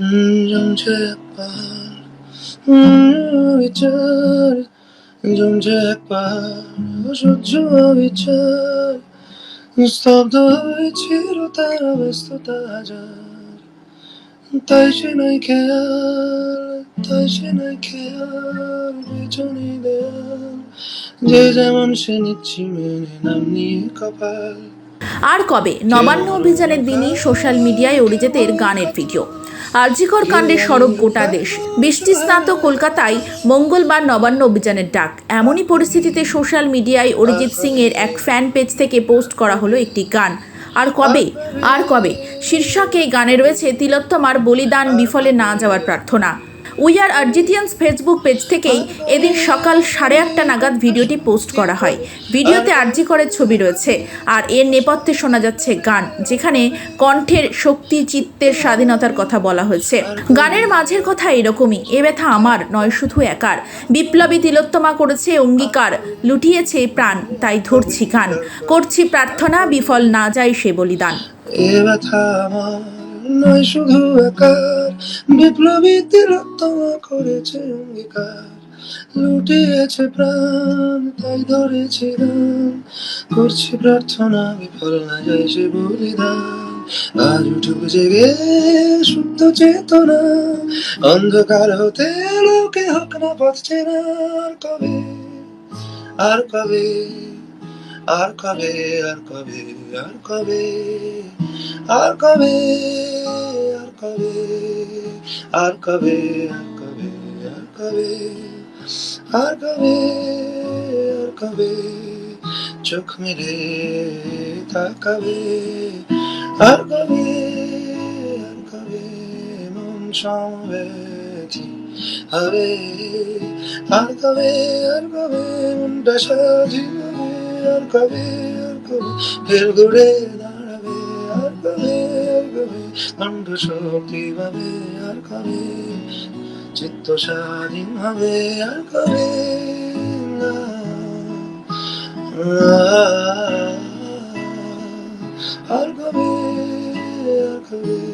좀 제발 이절 좀 제발 어쩌죠 이절 Stop the 위치로 따라 베스트 따자 다시 날 care 다시 날 care যেমন সে মেনে নাম কপাল আর কবে? নবান্ন অভিযানের দিনই সোশ্যাল মিডিয়ায় অরিজিতের গানের ভিডিও আরজিকর কাণ্ডে সড়ক গোটা দেশ। বৃষ্টি স্নাত কলকাতায় মঙ্গলবার নবান্ন অভিযানের ডাক। এমনই পরিস্থিতিতে সোশ্যাল মিডিয়ায় অরিজিৎ সিং এর এক ফ্যান পেজ থেকে পোস্ট করা হলো একটি গান। আর কবে? আর কবে? শীর্ষক এই গানে রয়েছে তিলোত্তমার বলিদান বিফলে না যাওয়ার প্রার্থনা। We are Argitians Facebook page থেকেই এদিন সকাল সাড়ে আটটা নাগাদ ভিডিওটি পোস্ট করা হয়। ভিডিওতে আরজি করের ছবি রয়েছে আর এর নেপথ্যে শোনা যাচ্ছে গান যেখানে কণ্ঠের শক্তি চিত্তের স্বাধীনতার কথা বলা হয়েছে। গানের মাঝের কথা এরকমই এ ব্যথা আমার নয় শুধু একার। বিপ্লবী তিলোত্তমা করেছে অঙ্গীকার লুটিয়েছে প্রাণ তাই ধরছি গান। করছি প্রার্থনা বিফল না যায় সে বলিদান। এ ব্যথা আমার নয় শুধু একার। বিপ্লবী করেছে অঙ্গীকার, লুটিয়েছে প্রাণ, তাই ধরেছি গান করছি প্রার্থনা, বিফল না যায় সে বলিদান। আজ উঠুক জেগে শুদ্ধ চেতনা, অন্ধকার হতে লোকে হোক না পথ চেনা আর কবে আর কবে? আর কবে আর কবে আর কবে আর কবে আর কবে আর কবে আর কবে আর কবে আর কবে চোখ মেলে তাকাবে আর কবে আর কবে মন সমবেতি হবে আর কবে আর কবে মনটা সাজিবে আর কবে আর কবে? ফের ঘুরে দাঁড়াবে আর কবে আর কবে? কণ্ঠ শক্তি ভাবে আর কবে? চিত্ত স্বাধীন হবে আর কবে? আর কবে আর কবে?